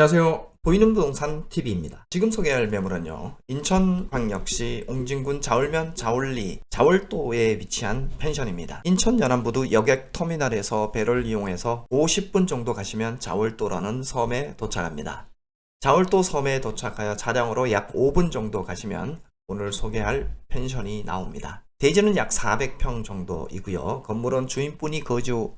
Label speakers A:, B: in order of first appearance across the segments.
A: 안녕하세요. 보이는 부동산 TV입니다. 지금 소개할 매물은요. 인천광역시 옹진군 자울면 자울리 자월도에 위치한 펜션입니다. 인천 연안부두 여객 터미널에서 배를 이용해서 50분 정도 가시면 자월도라는 섬에 도착합니다. 자월도 섬에 도착하여 차량으로 약 5분 정도 가시면 오늘 소개할 펜션이 나옵니다. 대지는 약 400평 정도이고요. 건물은 주인분이 거주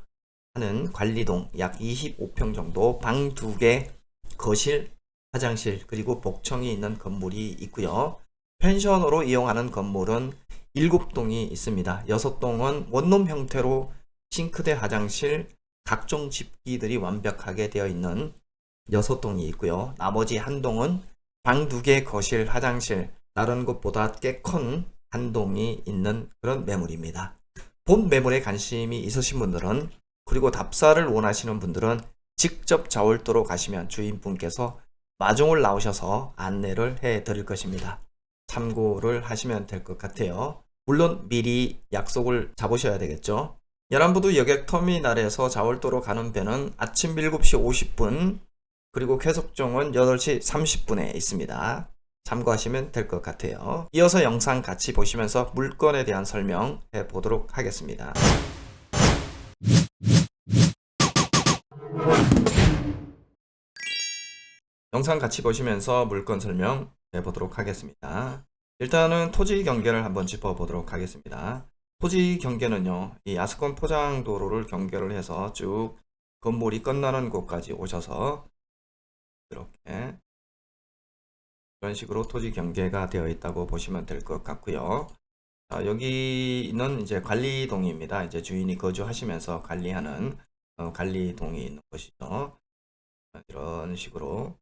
A: 하는 관리동 약 25평 정도 방 2개 거실, 화장실, 그리고 복층이 있는 건물이 있고요. 펜션으로 이용하는 건물은 7동이 있습니다. 6동은 원룸 형태로 싱크대, 화장실, 각종 집기들이 완벽하게 되어 있는 6동이 있고요. 나머지 한 동은 방 2개 거실, 화장실, 다른 곳보다 꽤 큰 한 동이 있는 그런 매물입니다. 본 매물에 관심이 있으신 분들은 그리고 답사를 원하시는 분들은 직접 자월도로 가시면 주인분께서 마중을 나오셔서 안내를 해 드릴 것입니다. 참고를 하시면 될 것 같아요. 물론 미리 약속을 잡으셔야 되겠죠. 연안부두 여객 터미널에서 자월도로 가는 배는 아침 7시 50분 그리고 쾌속종은 8시 30분에 있습니다. 참고하시면 될 것 같아요. 이어서 영상 같이 보시면서 물건에 대한 설명해 보도록 하겠습니다. 영상 같이 보시면서 물건 설명 해 보도록 하겠습니다. 일단은 토지 경계를 한번 짚어 보도록 하겠습니다. 토지 경계는요, 이 아스콘 포장 도로를 경계를 해서 쭉 건물이 끝나는 곳까지 오셔서 이렇게 이런 식으로 토지 경계가 되어 있다고 보시면 될 것 같고요. 자, 여기는 이제 관리동입니다. 이제 주인이 거주하시면서 관리하는 어, 관리동이 있는 곳이죠. 자, 이런 식으로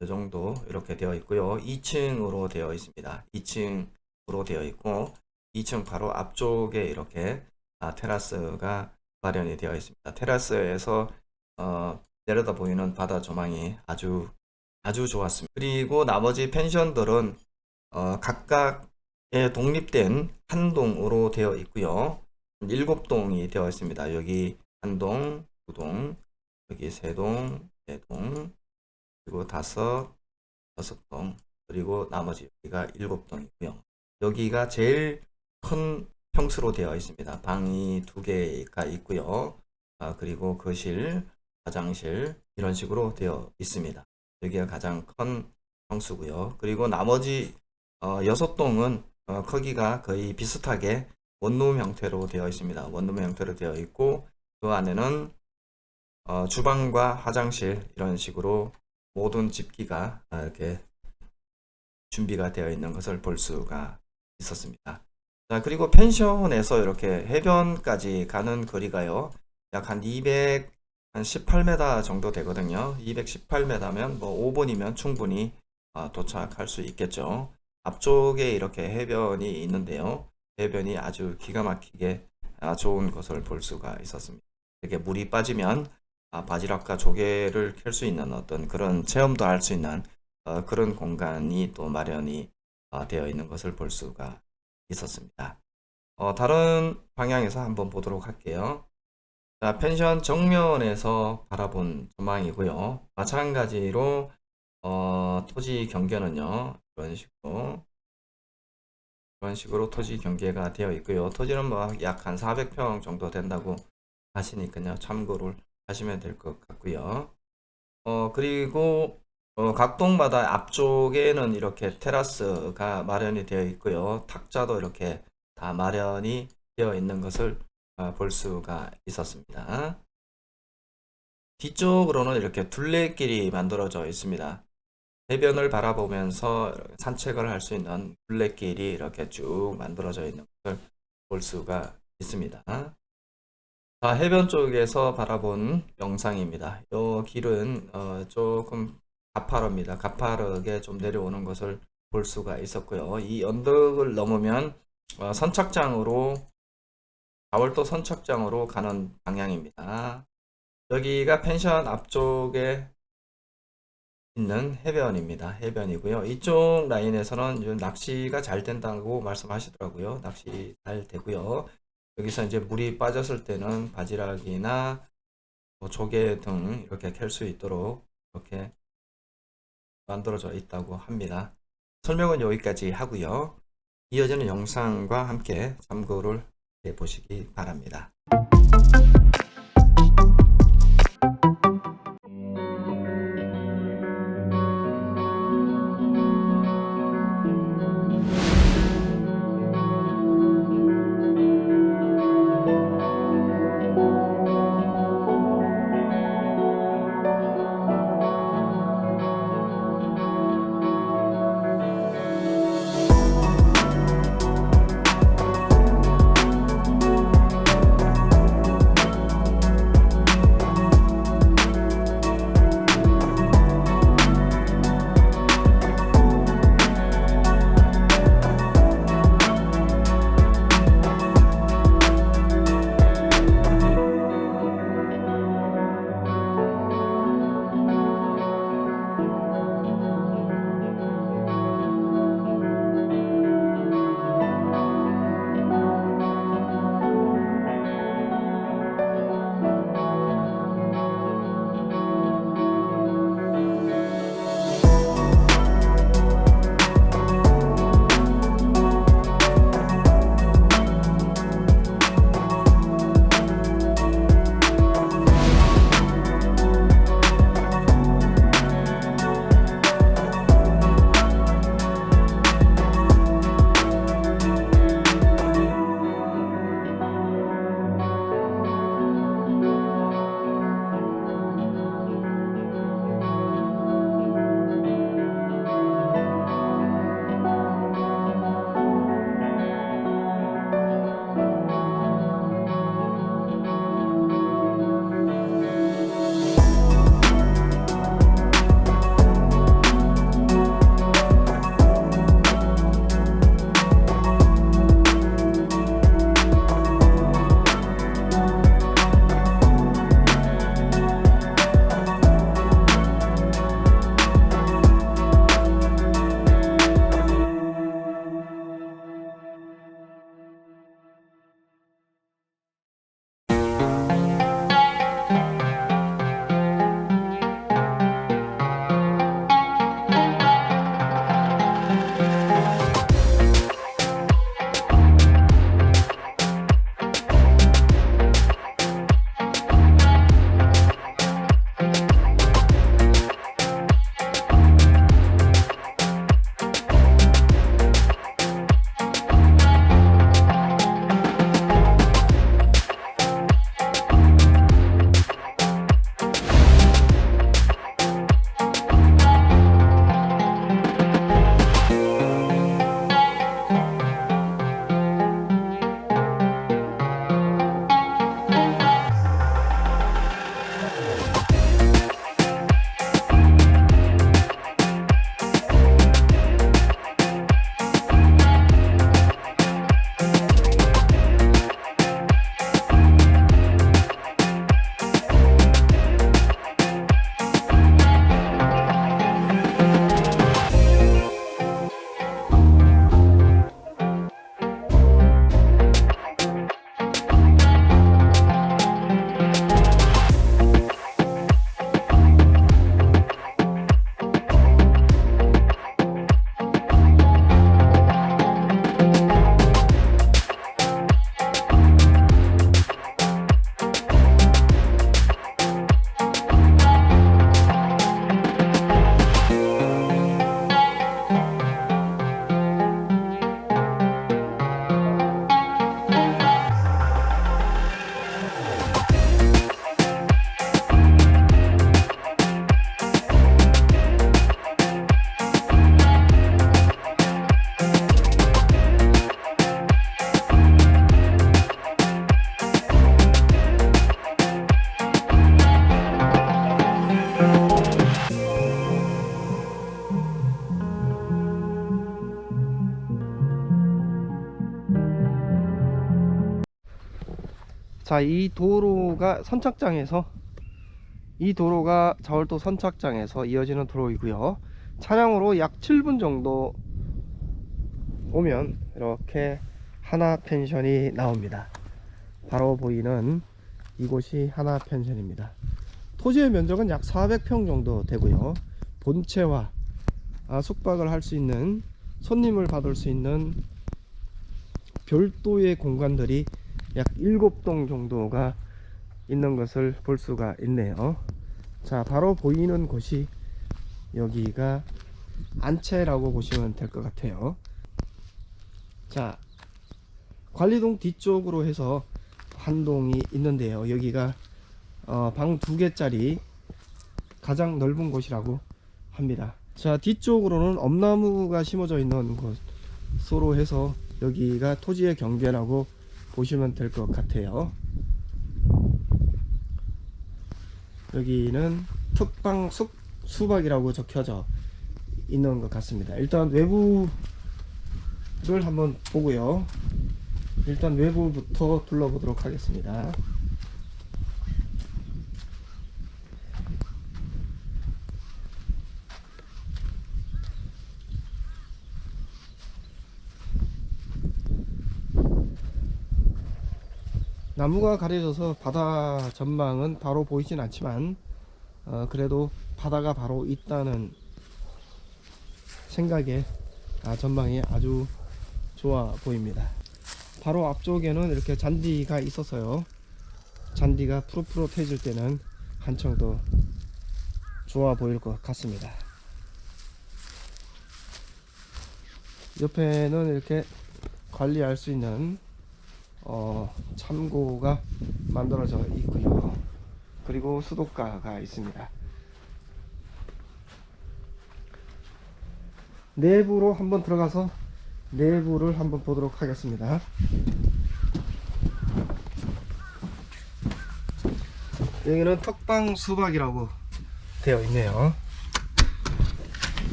A: 이 정도 이렇게 되어 있고요. 2층으로 되어 있습니다. 2층으로 되어 있고 2층 바로 앞쪽에 이렇게 아, 테라스가 마련이 되어 있습니다. 테라스에서 어, 내려다 보이는 바다 조망이 아주 아주 좋았습니다. 그리고 나머지 펜션들은 어, 각각의 독립된 한 동으로 되어 있고요. 일곱 동이 되어 있습니다. 여기 한 동, 두 동, 여기 세 동, 네 동, 그리고 다섯, 여섯 동, 그리고 나머지 여기가 일곱 동이고요. 여기가 제일 큰 평수로 되어 있습니다. 방이 두 개가 있고요. 아, 그리고 거실, 화장실 이런 식으로 되어 있습니다. 여기가 가장 큰 평수고요. 그리고 나머지 어, 여섯 동은 어, 크기가 거의 비슷하게 원룸 형태로 되어 있습니다. 원룸 형태로 되어 있고 그 안에는 어, 주방과 화장실 이런 식으로 모든 집기가 아, 이렇게 준비가 되어 있는 것을 볼 수가 있었습니다. 자, 그리고 펜션에서 이렇게 해변까지 가는 거리가요. 약 한 200, 한 18m 정도 되거든요. 218m면 뭐 5분이면 충분히 아, 도착할 수 있겠죠. 앞쪽에 이렇게 해변이 있는데요. 해변이 아주 기가 막히게 아, 좋은 것을 볼 수가 있었습니다. 이렇게 물이 빠지면 아, 바지락과 조개를 캘 수 있는 어떤 그런 체험도 할 수 있는 어, 그런 공간이 또 마련이 어, 되어 있는 것을 볼 수가 있었습니다. 어, 다른 방향에서 한번 보도록 할게요. 자, 펜션 정면에서 바라본 전망이고요. 마찬가지로 어, 토지 경계는요. 이런 식으로 이런 식으로 토지 경계가 되어 있고요. 토지는 뭐 약 한 400평 정도 된다고 하시니까요. 참고를 하시면 될 것 같고요. 어, 그리고 어, 각 동마다 앞쪽에는 이렇게 테라스가 마련이 되어 있고요. 탁자도 이렇게 다 마련이 되어 있는 것을 어, 볼 수가 있었습니다. 뒤쪽으로는 이렇게 둘레길이 만들어져 있습니다. 해변을 바라보면서 산책을 할 수 있는 둘레길이 이렇게 쭉 만들어져 있는 것을 볼 수가 있습니다. 자, 해변 쪽에서 바라본 영상입니다. 이 길은 어, 조금 가파릅니다. 가파르게 좀 내려오는 것을 볼 수가 있었고요. 이 언덕을 넘으면 어, 선착장으로 가월도 선착장으로 가는 방향입니다. 여기가 펜션 앞쪽에 있는 해변입니다. 해변이고요. 이쪽 라인에서는 낚시가 잘 된다고 말씀하시더라고요. 낚시 잘 되고요. 여기서 이제 물이 빠졌을 때는 바지락이나 뭐 조개 등 이렇게 캘 수 있도록 이렇게 만들어져 있다고 합니다. 설명은 여기까지 하고요. 이어지는 영상과 함께 참고를 해 보시기 바랍니다.
B: 자, 이 도로가 선착장에서 이 도로가 자월도 선착장에서 이어지는 도로이고요. 차량으로 약 7분 정도 오면 이렇게 하나 펜션이 나옵니다. 바로 보이는 이곳이 하나 펜션입니다. 토지의 면적은 약 400평 정도 되고요. 본체와 아, 숙박을 할 수 있는 손님을 받을 수 있는 별도의 공간들이 약 7동 정도가 있는 것을 볼 수가 있네요. 자, 바로 보이는 곳이 여기가 안채라고 보시면 될 것 같아요. 자, 관리동 뒤쪽으로 해서 한 동이 있는데요. 여기가 어, 방 두 개짜리 가장 넓은 곳이라고 합니다. 자, 뒤쪽으로는 엄나무가 심어져 있는 곳으로 해서 여기가 토지의 경계라고 보시면 될 것 같아요. 여기는 특방 수, 수박이라고 적혀져 있는 것 같습니다. 일단 외부를 한번 보고요. 일단 외부부터 둘러보도록 하겠습니다. 나무가 가려져서 바다 전망은 바로 보이진 않지만 어, 그래도 바다가 바로 있다는 생각에 아, 전망이 아주 좋아 보입니다. 바로 앞쪽에는 이렇게 잔디가 있어서요. 잔디가 푸릇푸릇해질 때는 한층 더 좋아 보일 것 같습니다. 옆에는 이렇게 관리할 수 있는 어, 참고가 만들어져 있고요. 그리고 수도가가 있습니다. 내부로 한번 들어가서 내부를 한번 보도록 하겠습니다. 여기는 턱방 수박이라고 되어 있네요.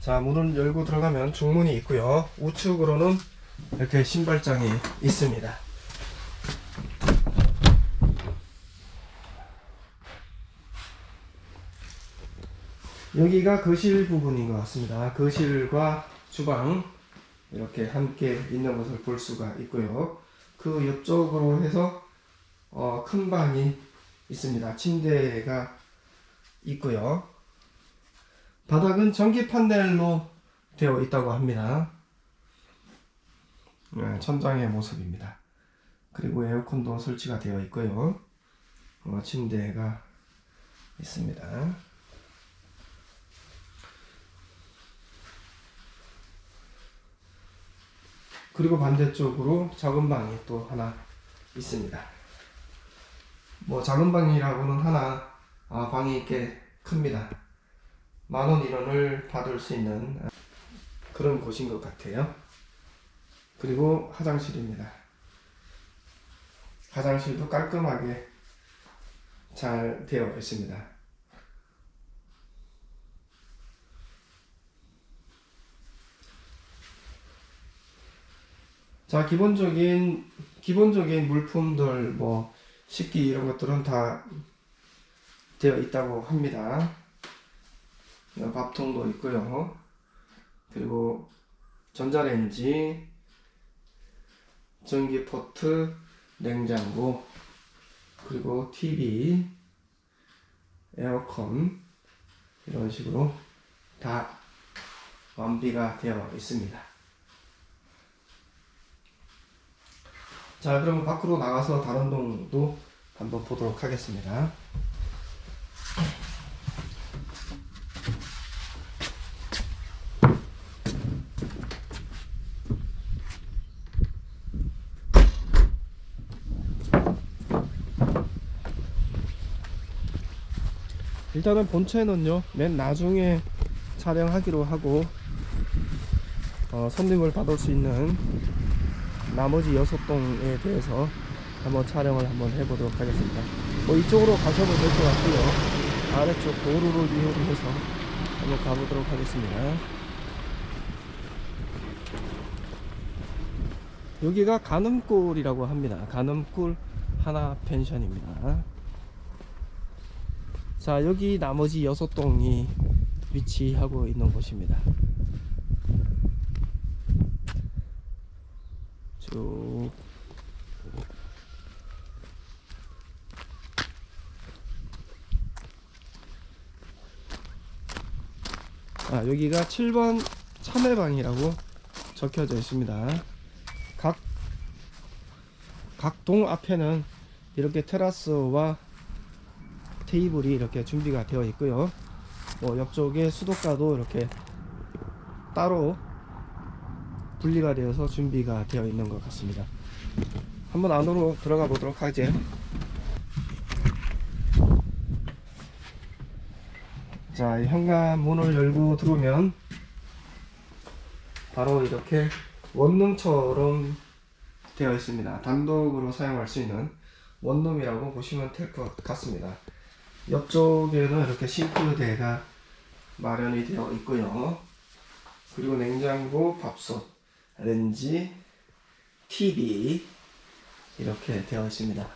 B: 자, 문을 열고 들어가면 중문이 있고요. 우측으로는 이렇게 신발장이 있습니다. 여기가 거실 부분인 것 같습니다. 거실과 주방 이렇게 함께 있는 것을 볼 수가 있고요. 그 옆쪽으로 해서 어, 큰 방이 있습니다. 침대가 있고요. 바닥은 전기 판넬로 되어 있다고 합니다. 네, 천장의 모습입니다. 그리고 에어컨도 설치가 되어 있고요. 어, 침대가 있습니다. 그리고 반대쪽으로 작은 방이 또 하나 있습니다. 뭐 작은 방이라고는 하나 아, 방이 꽤 큽니다. 만원 인원을 받을 수 있는 그런 곳인 것 같아요. 그리고 화장실입니다. 화장실도 깔끔하게 잘 되어 있습니다. 자, 기본적인 기본적인 물품들 뭐 식기 이런 것들은 다 되어 있다고 합니다. 어, 밥통도 있고요. 그리고 전자레인지, 전기 포트, 냉장고, 그리고 TV, 에어컨 이런 식으로 다 완비가 되어 있습니다. 자, 그럼 밖으로 나가서 다른 동도 한번 보도록 하겠습니다. 일단은 본체는요, 맨 나중에 촬영하기로 하고, 어, 손님을 받을 수 있는 나머지 여섯 동에 대해서 한번 촬영을 한번 해보도록 하겠습니다. 뭐 이쪽으로 가셔도 될 것 같고요. 아래쪽 도로를 이용해서 한번 가보도록 하겠습니다. 여기가 가늠골이라고 합니다. 가늠골 하나 펜션입니다. 자 여기 나머지 여섯 동이 위치하고 있는 곳입니다. 쭉. 아, 여기가 7번 참외방이라고 적혀져 있습니다. 각 각 동 앞에는 이렇게 테라스와 테이블이 이렇게 준비가 되어 있고요. 뭐 옆쪽에 수도가도 이렇게 따로 분리가 되어서 준비가 되어 있는 것 같습니다. 한번 안으로 들어가 보도록 하죠. 자, 이 현관 문을 열고 들어오면 바로 이렇게 원룸처럼 되어 있습니다. 단독으로 사용할 수 있는 원룸이라고 보시면 될 것 같습니다. 옆쪽에는 이렇게 싱크대가 마련이 되어 있고요. 그리고 냉장고, 밥솥, 렌지, TV 이렇게 되어 있습니다.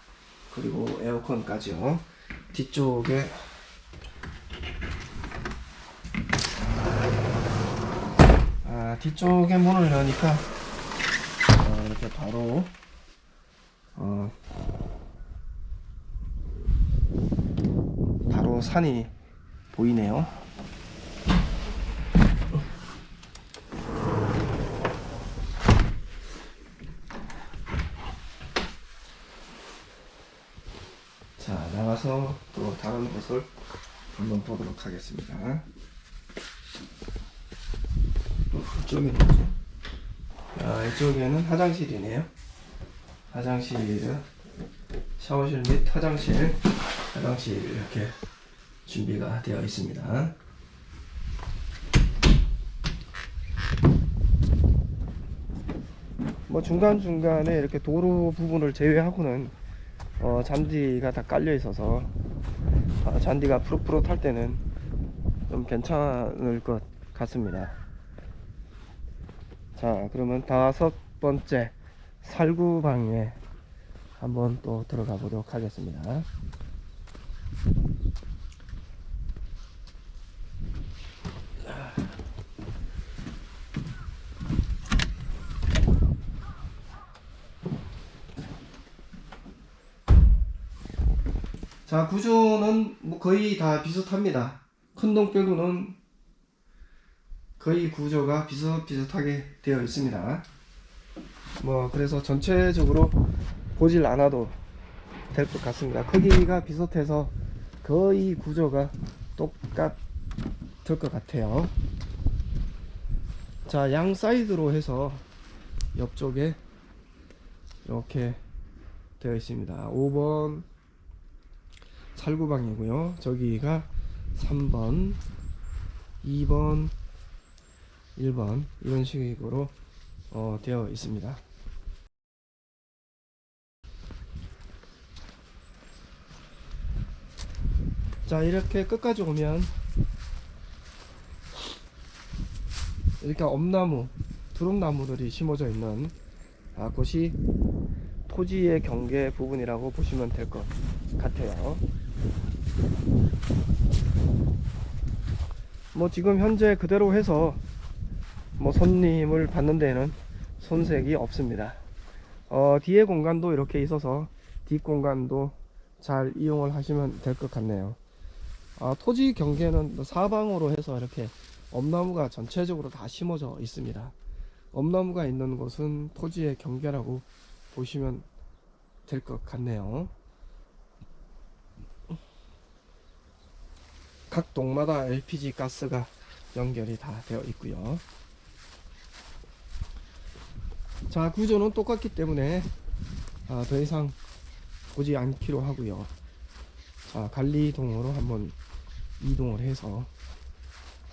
B: 그리고 에어컨까지요. 뒤쪽에 아, 뒤쪽에 문을 여니까 어, 이렇게 바로 어, 바로 산이 보이네요. 자, 나가서 또 다른 곳을 한번 보도록 하겠습니다. 이쪽에? 아, 이쪽에는 화장실이네요. 화장실, 샤워실 및 화장실, 화장실 이렇게 준비가 되어 있습니다. 뭐 중간중간에 이렇게 도로 부분을 제외하고는 어, 잔디가 다 깔려 있어서 아, 잔디가 푸릇푸릇할 때는 좀 괜찮을 것 같습니다. 자, 그러면 다섯 번째 살구방에 한번 또 들어가 보도록 하겠습니다. 자, 구조는 뭐 거의 다 비슷합니다. 큰 동 빼고는 거의 구조가 비슷비슷하게 되어 있습니다. 뭐 그래서 전체적으로 보질 않아도 될 것 같습니다. 크기가 비슷해서 거의 구조가 똑같을 것 같아요. 자, 양 사이드로 해서 옆쪽에 이렇게 되어 있습니다. 5번 살구방이고요. 저기가 3번, 2번, 1번 이런 식으로 어, 되어 있습니다. 자 이렇게 끝까지 오면 이렇게 엄나무, 두릅나무들이 심어져 있는 아, 곳이 토지의 경계 부분이라고 보시면 될 것 같아요. 뭐 지금 현재 그대로 해서 뭐 손님을 받는 데는 손색이 없습니다. 어, 뒤에 공간도 이렇게 있어서 뒷 공간도 잘 이용을 하시면 될 것 같네요. 아, 토지 경계는 사방으로 해서 이렇게 엄나무가 전체적으로 다 심어져 있습니다. 엄나무가 있는 곳은 토지의 경계라고 보시면 될 것 같네요. 각 동마다 LPG 가스가 연결이 다 되어 있고요. 자 구조는 똑같기 때문에 아, 더 이상 보지 않기로 하고요. 자 관리동으로 한번 이동을 해서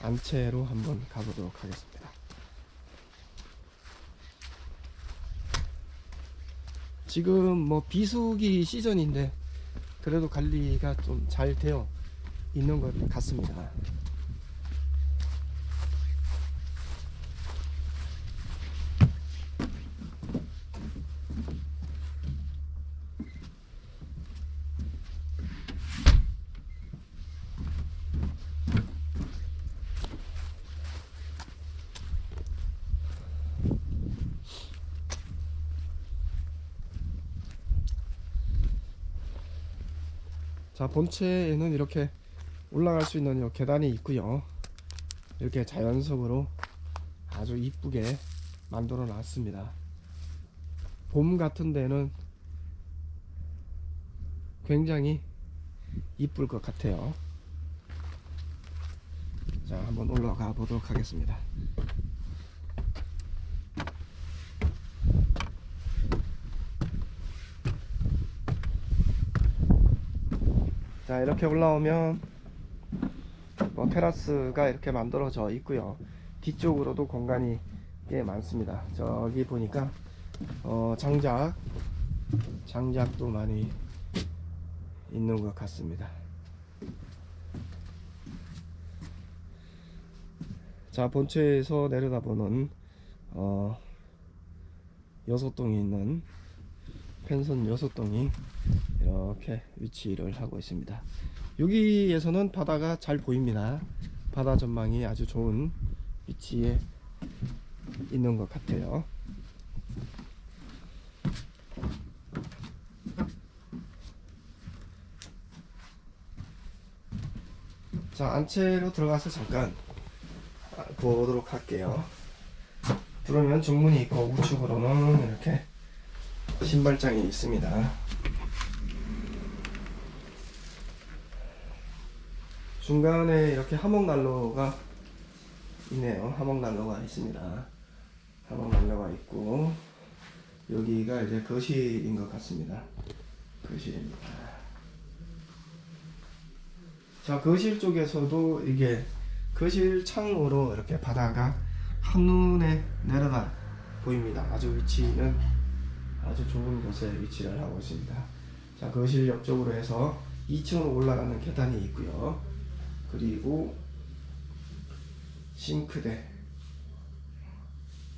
B: 안채로 한번 가보도록 하겠습니다. 지금 뭐 비수기 시즌인데 그래도 관리가 좀 잘 되어 있는 것 같습니다. 자 본체에는 이렇게 올라갈 수 있는 요 계단이 있고요. 이렇게 자연석으로 아주 이쁘게 만들어 놨습니다. 봄 같은 데는 굉장히 이쁠 것 같아요. 자, 한번 올라가 보도록 하겠습니다. 자, 이렇게 올라오면 뭐 테라스가 이렇게 만들어져 있고요. 뒤쪽으로도 공간이 꽤 많습니다. 저기 보니까 어, 장작, 장작도 많이 있는 것 같습니다. 자, 본체에서 내려다보는 어, 여섯 동이 있는 펜션 여섯 동이 이렇게 위치를 하고 있습니다. 여기에서는 바다가 잘 보입니다. 바다 전망이 아주 좋은 위치에 있는 것 같아요. 자, 안채로 들어가서 잠깐 아, 보도록 할게요. 들어오면 중문이 있고 우측으로는 이렇게 신발장이 있습니다. 중간에 이렇게 하목난로가 있네요. 하목난로가 있습니다. 하목난로가 있고 여기가 이제 거실인 것 같습니다. 거실입니다. 자 거실 쪽에서도 이게 거실 창으로 이렇게 바다가 한눈에 내려다 보입니다. 아주 위치는 아주 좋은 곳에 위치를 하고 있습니다. 자 거실 옆쪽으로 해서 2층으로 올라가는 계단이 있고요. 그리고 싱크대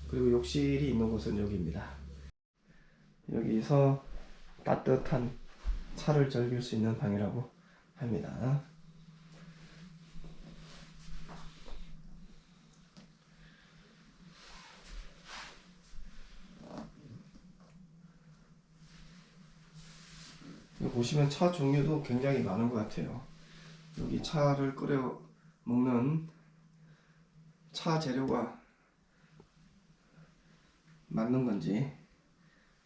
B: 그리고 욕실이 있는 곳은 여기입니다. 여기서 따뜻한 차를 즐길 수 있는 방이라고 합니다. 보시면 차 종류도 굉장히 많은 것 같아요. 여기 차를 끓여 먹는 차 재료가 맞는 건지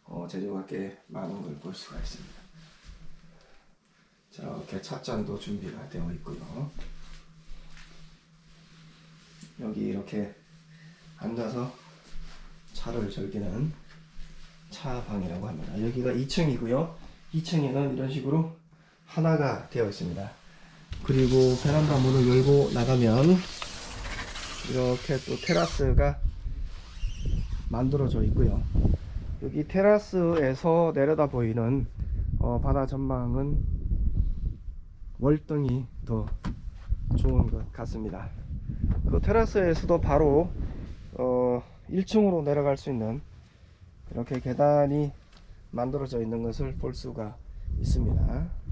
B: 어, 재료가 꽤 많은 걸 볼 수가 있습니다. 자, 이렇게 찻잔도 준비가 되어 있고요. 여기 이렇게 앉아서 차를 즐기는 차방이라고 합니다. 여기가 2층이고요. 2층에는 이런 식으로 하나가 되어 있습니다. 그리고 베란다 문을 열고 나가면 이렇게 또 테라스가 만들어져 있고요. 여기 테라스에서 내려다 보이는 어, 바다 전망은 월등히 더 좋은 것 같습니다. 그 테라스에서도 바로 어, 1층으로 내려갈 수 있는 이렇게 계단이 만들어져 있는 것을 볼 수가 있습니다.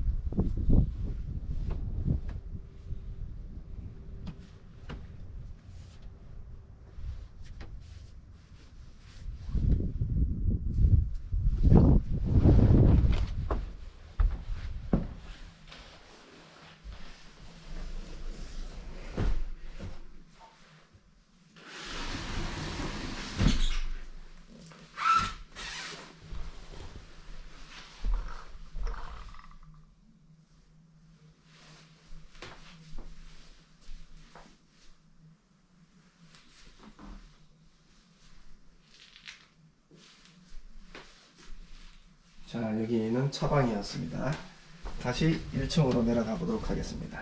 B: 자, 여기는 차방이었습니다. 다시 1층으로 내려가 보도록 하겠습니다.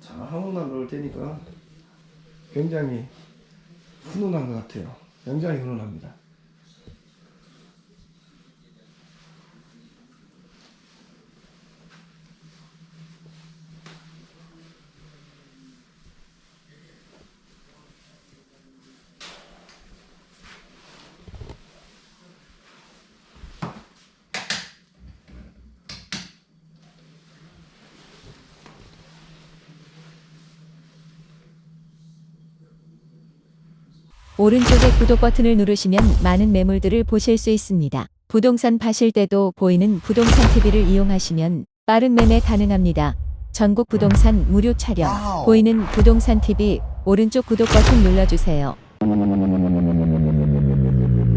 B: 자, 한국난로를 떼니까 굉장히 훈훈한 것 같아요. 굉장히 훈훈합니다.
C: 오른쪽에 구독 버튼을 누르시면 많은 매물들을 보실 수 있습니다. 부동산 파실 때도 보이는 부동산 TV를 이용하시면 빠른 매매 가능합니다. 전국 부동산 무료 촬영 보이는 부동산 TV 오른쪽 구독 버튼 눌러주세요.